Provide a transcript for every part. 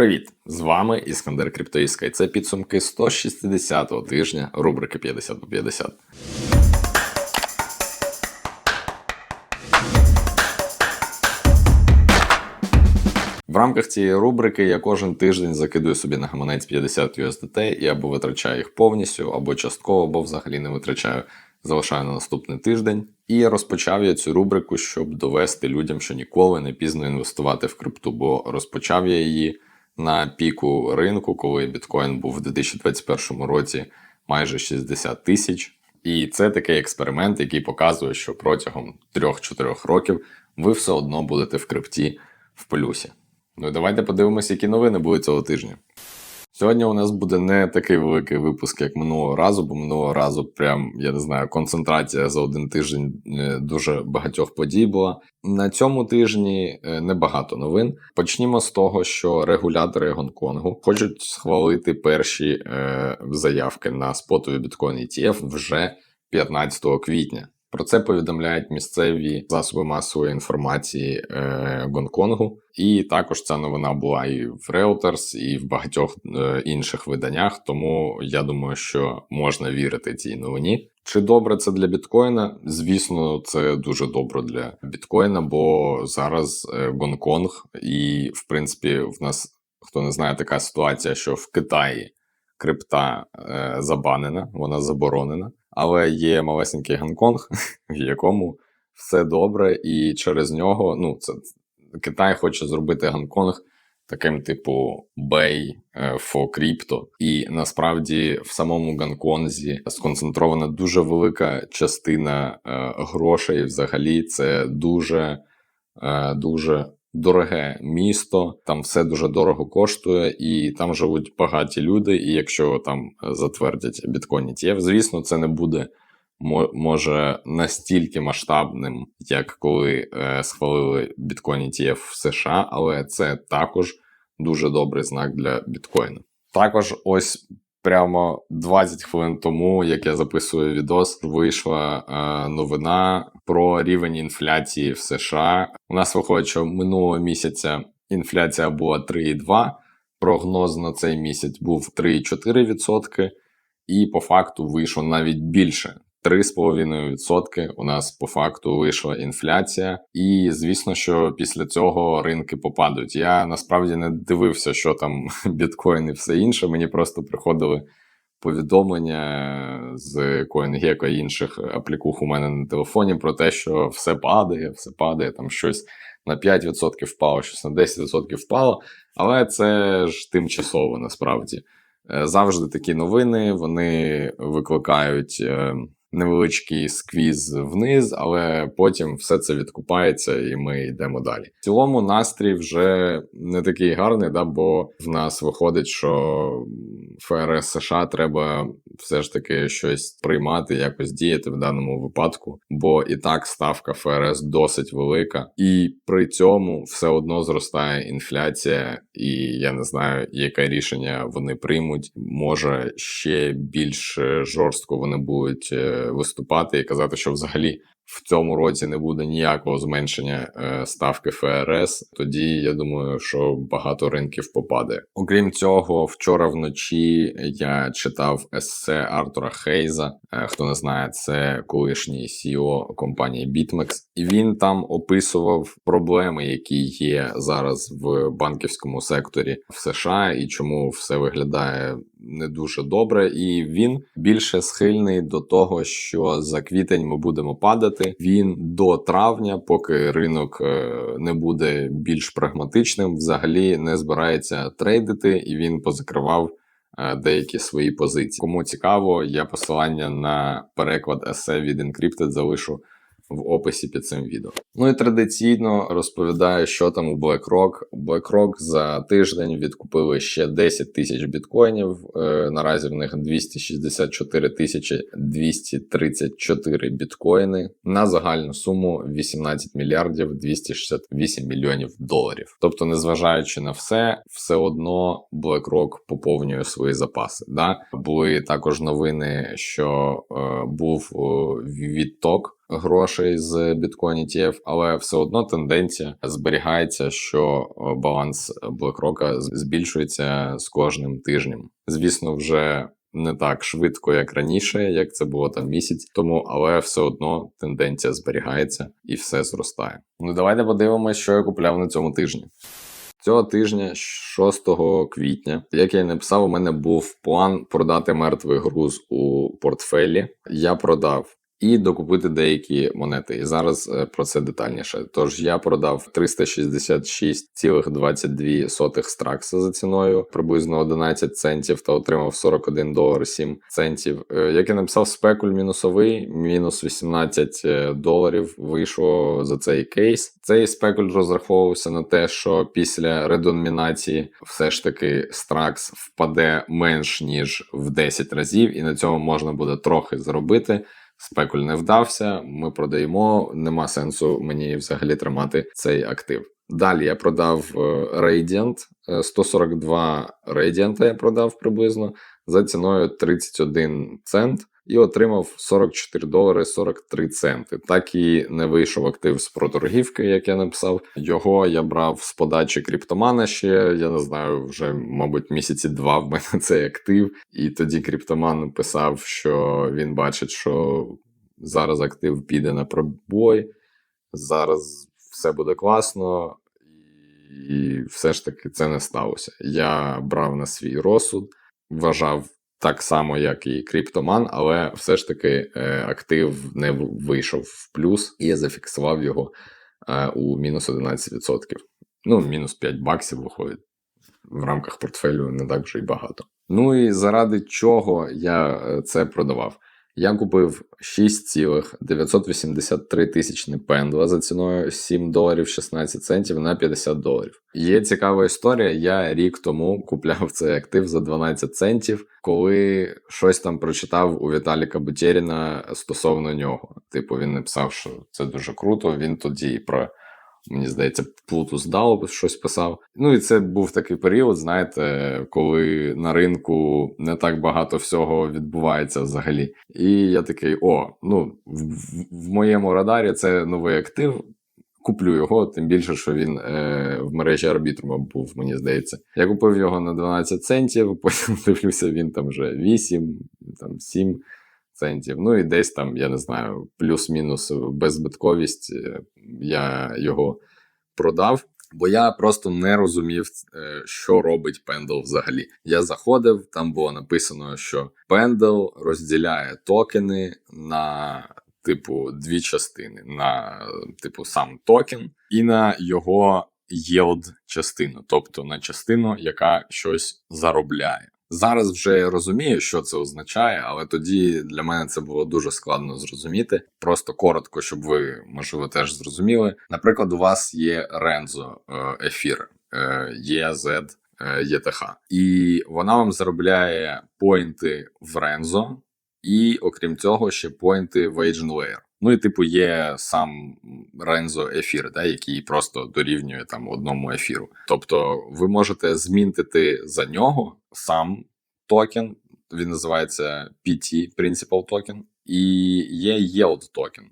Привіт! З вами Іскандер Криптоїска, і це підсумки 160-го тижня рубрики 50 по 50. В рамках цієї рубрики я кожен тиждень закидую собі на гаманець 50 USDT і або витрачаю їх повністю, або частково, або взагалі не витрачаю, залишаю на наступний тиждень. І розпочав я цю рубрику, щоб довести людям, що ніколи не пізно інвестувати в крипту, бо розпочав я її на піку ринку, коли біткоін був в 2021 році майже 60 тисяч. І це такий експеримент, який показує, що протягом 3-4 років ви все одно будете в крипті в плюсі. Ну і давайте подивимося, які новини будуть цього тижня. Сьогодні у нас буде не такий великий випуск, як минулого разу, бо минулого разу, прям я не знаю, концентрація за один тиждень е, дуже багатьох подій була. На цьому тижні е, небагато новин. Почнімо з того, що регулятори Гонконгу хочуть схвалити перші е, заявки на спотові біткоін ETF вже 15 квітня. Про це повідомляють місцеві засоби масової інформації е, Гонконгу, і також ця новина була і в Reuters, і в багатьох е, інших виданнях. Тому я думаю, що можна вірити цій новині. Чи добре це для біткоїна? Звісно, це дуже добре для біткоїна, бо зараз е, Гонконг, і в принципі, в нас хто не знає, така ситуація, що в Китаї крипта е, забанена, вона заборонена. Але є малесенький Гонконг, в якому все добре, і через нього ну, це Китай хоче зробити Гонконг таким, типу, Bay е, for Crypto. І насправді в самому Гонконзі сконцентрована дуже велика частина е, грошей. Взагалі, це дуже, е, дуже дороге місто, там все дуже дорого коштує, і там живуть багаті люди. І якщо там затвердять біткоін ETF, звісно, це не буде може настільки масштабним, як коли е, схвалили біткоін ETF в США, але це також дуже добрий знак для біткоїна. Також ось Прямо 20 хвилин тому, як я записую відос, вийшла е, новина про рівень інфляції в США. У нас виходить, що минулого місяця інфляція була 3,2, прогноз на цей місяць був 3,4%, і по факту вийшло навіть більше 3,5% у нас по факту вийшла інфляція, і звісно, що після цього ринки попадуть. Я насправді не дивився, що там біткоін і все інше. Мені просто приходили повідомлення з CoinGecko і інших аплікух у мене на телефоні про те, що все падає, все падає, там щось на 5% впало, щось на 10% впало. Але це ж тимчасово насправді. Е, завжди такі новини вони викликають е, невеличкий сквіз вниз, але потім все це відкупається, і ми йдемо далі. В цілому настрій вже не такий гарний, да, бо в нас виходить, що ФРС США треба все ж таки щось приймати, якось діяти в даному випадку, бо і так ставка ФРС досить велика, і при цьому все одно зростає інфляція, і я не знаю, яке рішення вони приймуть. Може ще більш жорстко вони будуть е, виступати і казати, що взагалі в цьому році не буде ніякого зменшення е, ставки ФРС, тоді я думаю, що багато ринків попаде. Окрім цього, вчора вночі я читав есе Артура Хейза. Е, хто не знає, це колишній CEO компанії BitMEX. і він там описував проблеми, які є зараз в банківському секторі в США, і чому все виглядає не дуже добре. І він більше схильний до того, що за квітень ми будемо падати. Він до травня, поки ринок е, не буде більш прагматичним, взагалі не збирається трейдити, і він позакривав. Е, деякі свої позиції. Кому цікаво, я посилання на переклад есе від Encrypted залишу в описі під цим відео. Ну і традиційно розповідаю, що там у BlackRock. BlackRock за тиждень відкупили ще 10 тисяч біткоїнів. Е, наразі в них 264 тисячі 234 біткоїни на загальну суму 18 мільярдів 268 мільйонів доларів. Тобто, незважаючи на все, все одно BlackRock поповнює свої запаси. Да? Були також новини, що е, був е, відток грошей з біткоін ETF, але все одно тенденція зберігається, що е, баланс BlackRock збільшується з кожним тижнем. Звісно, вже не так швидко, як раніше, як це було там місяць тому, але все одно тенденція зберігається і все зростає. Ну давайте подивимося, що я купляв на цьому тижні. Цього тижня, 6 квітня, як я і написав, у мене був план продати мертвий груз у портфелі. Я продав і докупити деякі монети. І зараз е, про це детальніше. Тож я продав 366,22 стракса за ціною, приблизно 11 центів, та отримав 41 долар 7 центів. Е, Як я написав, спекуль мінусовий, мінус 18 е, доларів вийшло за цей кейс. Цей спекуль розраховувався на те, що після редомінації все ж таки стракс впаде менш ніж в 10 разів, і на цьому можна буде трохи заробити. Спекуль не вдався, ми продаємо. Нема сенсу мені взагалі тримати цей актив. Далі я продав е, Radiant, е, 142 Radiant я продав приблизно за ціною 31 цент і отримав 44 долари 43 центи. Так і не вийшов актив з проторгівки, як я написав. Його я брав з подачі Кріптомана ще. Я не знаю, вже, мабуть, місяці два в мене цей актив. І тоді Кріптоман писав, що він бачить, що зараз актив піде на пробой, зараз все буде класно. І все ж таки це не сталося. Я брав на свій розсуд, вважав так само, як і Криптоман, але все ж таки е, актив не вийшов в плюс, і я зафіксував його е, у мінус 11%. Ну, мінус 5 баксів виходить. В рамках портфелю не так вже й багато. Ну і заради чого я е, це продавав? Я купив 6,983 тисячні пендла за ціною 7 доларів 16 центів на 50 доларів. Є цікава історія. Я рік тому купляв цей актив за 12 центів, коли щось там прочитав у Віталіка Бутеріна стосовно нього. Типу, він написав, що це дуже круто. Він тоді про. Мені здається, Плутус Дал щось писав. Ну і це був такий період, знаєте, коли на ринку не так багато всього відбувається взагалі. І я такий: о, ну в, в моєму радарі це новий актив. Куплю його, тим більше, що він е, в мережі арбітрума був, мені здається. Я купив його на 12 центів, потім дивлюся, він там вже 8, там 7 центів. Ну і десь там, я не знаю, плюс-мінус беззбитковість. Я його продав, бо я просто не розумів, що робить Pendle взагалі. Я заходив, там було написано, що Pendle розділяє токени на. Типу, дві частини на типу сам токен і на його yield частину, тобто на частину, яка щось заробляє. Зараз вже я розумію, що це означає, але тоді для мене це було дуже складно зрозуміти. Просто коротко, щоб ви, можливо, теж зрозуміли. Наприклад, у вас є Renzo ефір, EZ, ETH, і вона вам заробляє поінти в Renzo, і окрім цього, ще поінти в Agent Layer. Ну і типу є сам Рензо ефір, да, який просто дорівнює там одному ефіру. Тобто ви можете змінтити за нього сам токен, він називається PT Principal Token, і є Yield токен.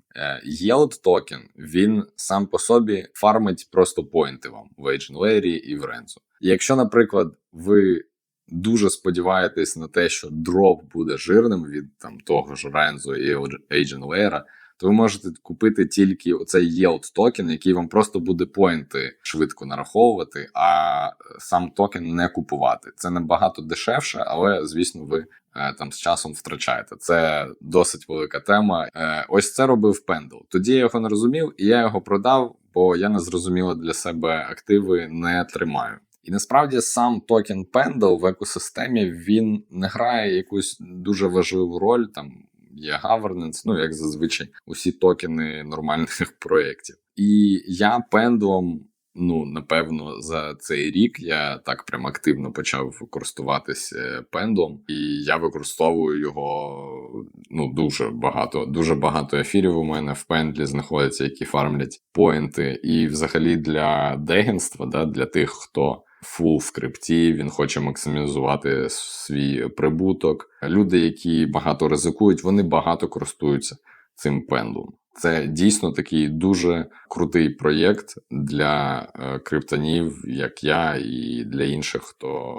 Yield токен він сам по собі фармить просто поінти вам в Agent і в Renzo. Якщо, наприклад, ви дуже сподіваєтесь на те, що дроп буде жирним від там того ж Renzo і Agent Layer, то ви можете купити тільки оцей yield токен, який вам просто буде поінти швидко нараховувати, а сам токен не купувати. Це набагато дешевше, але звісно, ви е, там з часом втрачаєте. Це досить велика тема. Е, ось це робив Pendle. Тоді я його не розумів, і я його продав, бо я не зрозуміло для себе активи не тримаю. І насправді сам токен Pendle в екосистемі він не грає якусь дуже важливу роль там є governance, ну як зазвичай, усі токени нормальних проєктів. І я пендлом, ну напевно, за цей рік я так прям активно почав користуватися пендлом, і я використовую його ну дуже багато. Дуже багато ефірів у мене в пендлі знаходяться, які фармлять поінти. І взагалі для дегенства, да, для тих, хто фул в крипті, він хоче максимізувати свій прибуток. Люди, які багато ризикують, вони багато користуються цим пендлом. Це дійсно такий дуже крутий проєкт для е, криптонів, як я, і для інших, хто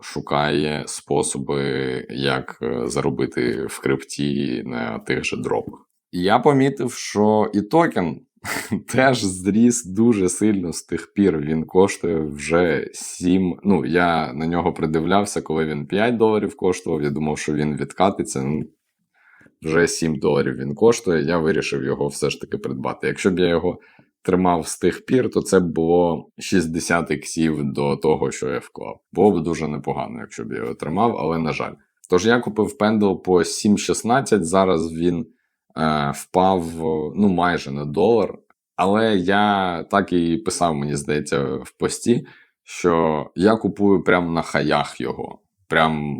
шукає способи, як е, заробити в крипті на тих же дропах. Я помітив, що і токен теж зріс дуже сильно з тих пір. Він коштує вже 7. Ну, я на нього придивлявся, коли він 5 доларів коштував. Я думав, що він відкатиться. Ну, вже 7 доларів він коштує. Я вирішив його все ж таки придбати. Якщо б я його тримав з тих пір, то це б було 60 іксів до того, що я вклав. Було б дуже непогано, якщо б я його тримав, але на жаль. Тож я купив пендл по 7,16. Зараз він впав ну майже на долар. Але я так і писав, мені здається, в пості, що я купую прямо на хаях його. Прям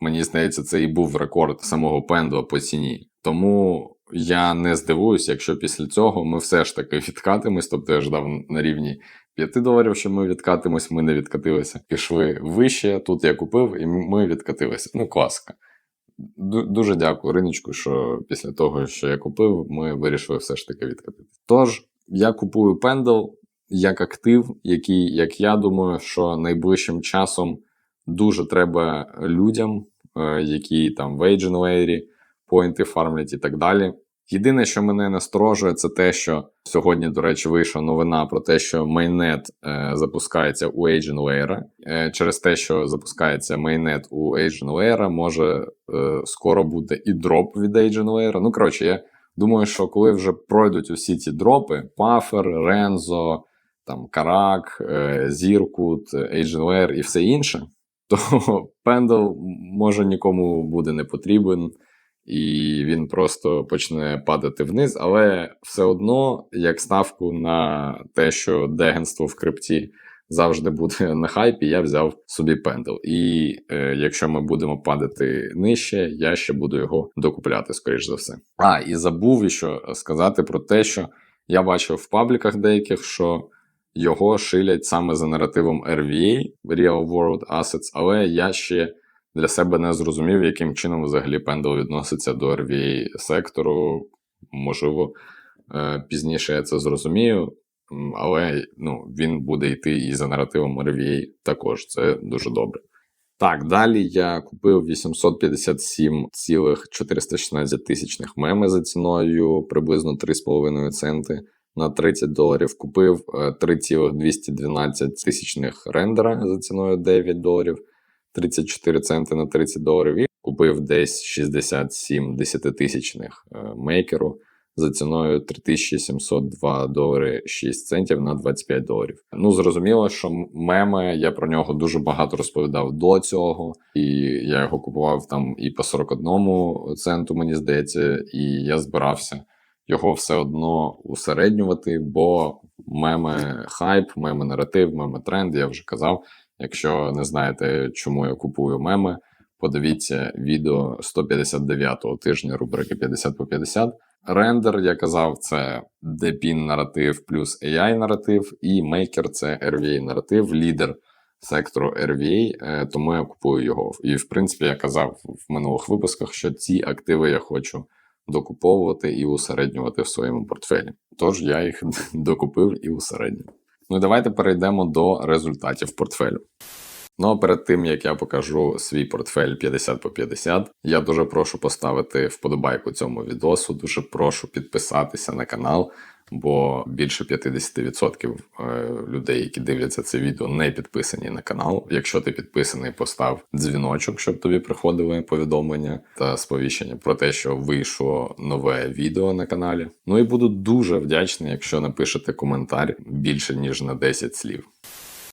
мені здається, це і був рекорд самого пендла по ціні. Тому я не здивуюсь, якщо після цього ми все ж таки відкатимось. Тобто я ждав на рівні 5 доларів, що ми відкатимось, ми не відкатилися. Пішли вище. Тут я купив, і ми відкатилися. Ну, класика. Дуже дякую риночку, що після того, що я купив, ми вирішили все ж таки відкатити. Тож, я купую пендл як актив, який, як я думаю, що найближчим часом дуже треба людям, е, які там в Agent поінти фармлять і так далі. Єдине, що мене насторожує, це те, що сьогодні, до речі, вийшла новина про те, що майнет е, запускається у Agent. Е, через те, що запускається майнет у Agent може е, скоро буде і дроп від Agent. Ну, коротше, я думаю, що коли вже пройдуть усі ці дропи: Puffer, Renzo, там Карак, е, Zirkut, Agent і все інше, то пендл може нікому буде не потрібен і він просто почне падати вниз. Але все одно, як ставку на те, що дегенство в крипті завжди буде на хайпі, я взяв собі пендл. І е, якщо ми будемо падати нижче, я ще буду його докупляти, скоріш за все. А, і забув ще сказати про те, що я бачив в пабліках деяких, що. Його шилять саме за наративом RVA Real World Assets, але я ще для себе не зрозумів, яким чином взагалі Pendle відноситься до RVA сектору. Можливо, е, пізніше я це зрозумію, але ну, він буде йти і за наративом RVA також. Це дуже добре. Так, далі я купив 857,416 тисячних меми за ціною приблизно 3,5 центи на 30 доларів. Купив 3,212 е, тисячних рендера за ціною 9 доларів. 34 центи на 30 доларів і купив десь 67 десятитисячних е, мейкеру за ціною 3702 долари 6 центів на 25 доларів. Ну зрозуміло, що меми я про нього дуже багато розповідав до цього, і я його купував там і по 41 центу, мені здається, і я збирався його все одно усереднювати, бо меми хайп, меми наратив, меми тренд, я вже казав. Якщо не знаєте, чому я купую меми, подивіться відео 159-го тижня рубрики 50 по 50. Рендер, я казав, це DePIN наратив плюс AI наратив, і Maker це RVA наратив, лідер сектору RVA, е, тому я купую його. І, в принципі, я казав в минулих випусках, що ці активи я хочу докуповувати і усереднювати в своєму портфелі. Тож я їх докупив і усереднюю. Ну і давайте перейдемо до результатів портфелю. Ну а перед тим як я покажу свій портфель 50 по 50, я дуже прошу поставити вподобайку цьому відосу. Дуже прошу підписатися на канал, бо більше 50% е, людей, які дивляться це відео, не підписані на канал. Якщо ти підписаний, постав дзвіночок, щоб тобі приходили повідомлення та сповіщення про те, що вийшло нове відео на каналі. Ну і буду дуже вдячний, якщо напишете коментар більше ніж на 10 слів.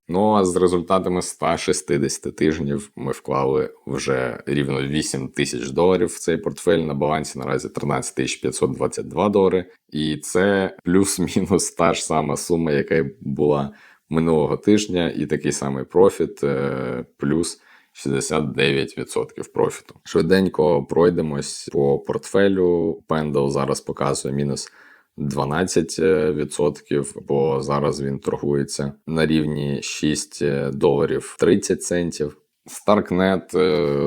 Ну а з результатами 160 тижнів ми вклали вже рівно 8 тисяч доларів в цей портфель. На балансі наразі 13 тисяч 522 долари. І це плюс-мінус та ж сама сума, яка була минулого тижня, і такий самий профіт, е, плюс 69% профіту. Швиденько пройдемось по портфелю. Pendle зараз показує мінус. 12%, бо зараз він торгується на рівні 6 доларів 30 центів. Старкнет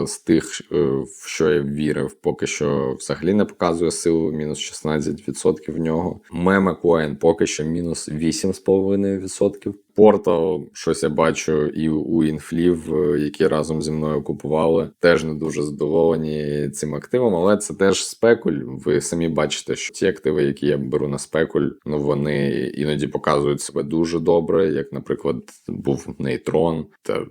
з тих, е, в що я вірив, поки що взагалі не показує силу, мінус 16% в нього. Мемекоін поки що мінус 8,5%. Порто, щось я бачу, і у інфлів, е, які разом зі мною купували, теж не дуже задоволені цим активом, але це теж спекуль. Ви самі бачите, що ті активи, які я беру на спекуль, ну вони іноді показують себе дуже добре, як, наприклад, був нейтрон та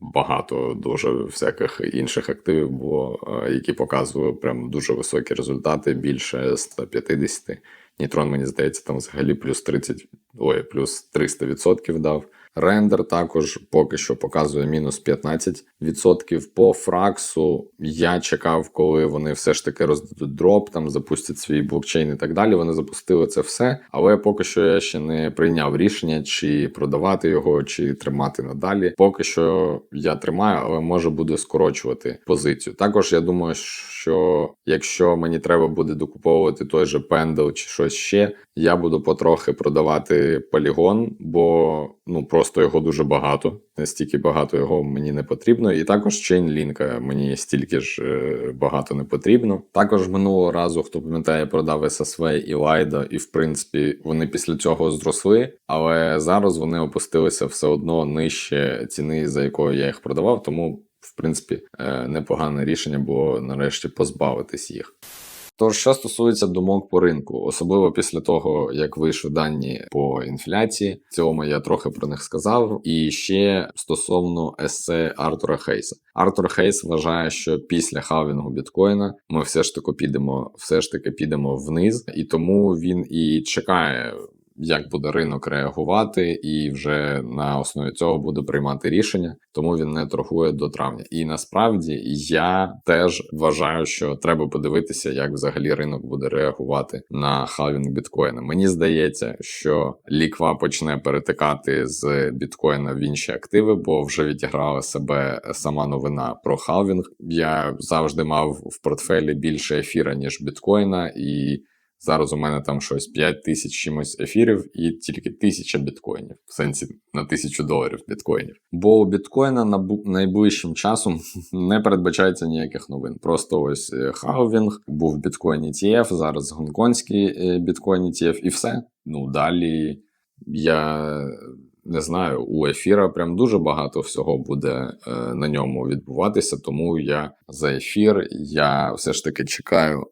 багато дуже всяких інших активів було, е, які показували прям дуже високі результати, більше 150. Нітрон, мені здається, там взагалі плюс 30, ой, плюс 300% дав. Рендер також поки що показує мінус 15%. По фраксу я чекав, коли вони все ж таки роздадуть дроп, там запустять свій блокчейн і так далі. Вони запустили це все, але поки що я ще не прийняв рішення, чи продавати його, чи тримати надалі. Поки що я тримаю, але може буду скорочувати позицію. Також я думаю, що якщо мені треба буде докуповувати той же пендл чи щось ще, я буду потрохи продавати полігон, бо ну просто його дуже багато. Настільки багато його мені не потрібно. І також Chainlink мені стільки ж е, багато не потрібно. Також минулого разу, хто пам'ятає, продав SSV і Лайда, і в принципі вони після цього зросли, але зараз вони опустилися все одно нижче ціни, за якою я їх продавав. Тому, в принципі, е, непогане рішення було нарешті позбавитись їх. Тож, що стосується думок по ринку, особливо після того, як вийшли дані по інфляції, в цілому я трохи про них сказав. І ще стосовно есе Артура Хейса. Артур Хейс вважає, що після хавінгу біткоїна ми все ж таки підемо, все ж таки підемо вниз, і тому він і чекає як буде ринок реагувати, і вже на основі цього буде приймати рішення, тому він не торгує до травня. І насправді я теж вважаю, що треба подивитися, як взагалі ринок буде реагувати на халвінг біткоїна. Мені здається, що ліква почне перетикати з біткоїна в інші активи, бо вже відіграла себе сама новина про халвінг. Я завжди мав в портфелі більше ефіра ніж біткоїна і. Зараз у мене там щось 5 тисяч чимось ефірів і тільки тисяча біткоїнів, в сенсі на тисячу доларів біткоїнів. Бо у біткоїна найближчим часом не передбачається ніяких новин. Просто ось е, халвінг, був біткоін ETF, зараз гонконгський е, біткоін ETF і все. Ну далі я. Не знаю, у ефіра прям дуже багато всього буде е, на ньому відбуватися, тому я за ефір. Я все ж таки чекаю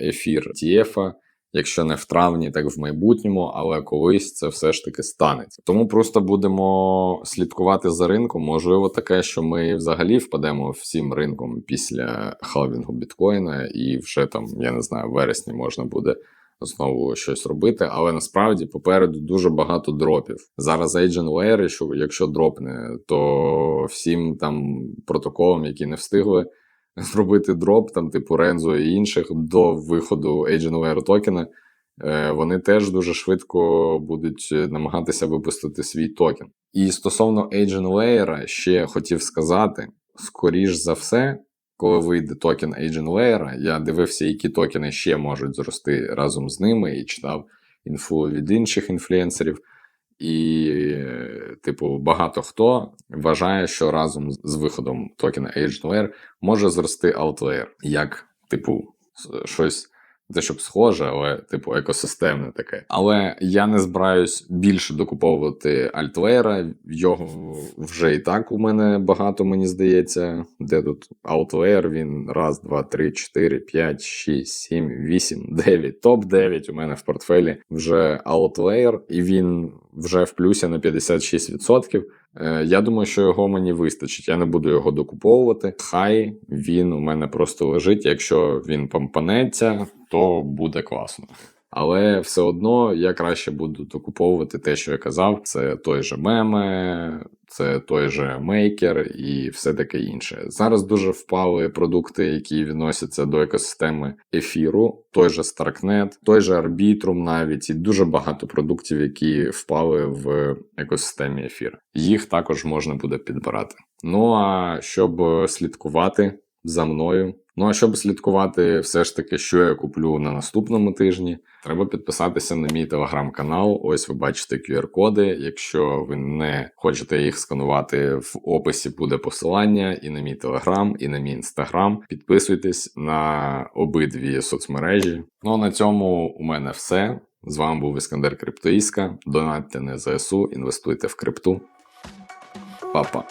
ефір TF, якщо не в травні, так в майбутньому, але колись це все ж таки станеться. Тому просто будемо слідкувати за ринком. Можливо, таке, що ми взагалі впадемо всім ринком після халвінгу біткоїна, і вже там, я не знаю, в вересні можна буде. Знову щось робити, але насправді попереду дуже багато дропів. Зараз Agent Layer, якщо дропне, то всім там протоколам, які не встигли, зробити дроп, там, типу Рензо і інших до виходу Agent токена, е, вони теж дуже швидко будуть намагатися випустити свій токен. І стосовно Agent Layer ще хотів сказати: скоріш за все, коли вийде токен Agent Layer, я дивився, які токени ще можуть зрости разом з ними, і читав інфу від інших інфлюенсерів. І, типу, багато хто вважає, що разом з виходом токена AgeLayer може зрости OutLayer, як, типу, щось те, щоб схоже, але, типу, екосистемне таке. Але я не збираюсь більше докуповувати альтвейра. Його вже і так у мене багато, мені здається. Де тут Outlayer, він раз, два, три, чотири, п'ять, шість, сім, вісім, дев'ять. Топ 9 у мене в портфелі вже Outlayer, і він вже в плюсі на 56%. Е, я думаю, що його мені вистачить. Я не буду його докуповувати. Хай він у мене просто лежить. Якщо він помпанеться, то буде класно. Але все одно я краще буду докуповувати те, що я казав. Це той же меме, це той же мейкер і все таке інше. Зараз дуже впали продукти, які відносяться до екосистеми ефіру, той же Starknet, той же Arbitrum навіть і дуже багато продуктів, які впали в екосистемі ефір. Їх також можна буде підбирати. Ну а щоб слідкувати за мною Ну а щоб слідкувати все ж таки, що я куплю на наступному тижні, треба підписатися на мій телеграм-канал. Ось ви бачите QR-коди. Якщо ви не хочете їх сканувати, в описі буде посилання і на мій телеграм, і на мій інстаграм. Підписуйтесь на обидві соцмережі. Ну а на цьому у мене все. З вами був Іскандер Криптоїска. Донатьте на ЗСУ, інвестуйте в крипту. Па-па.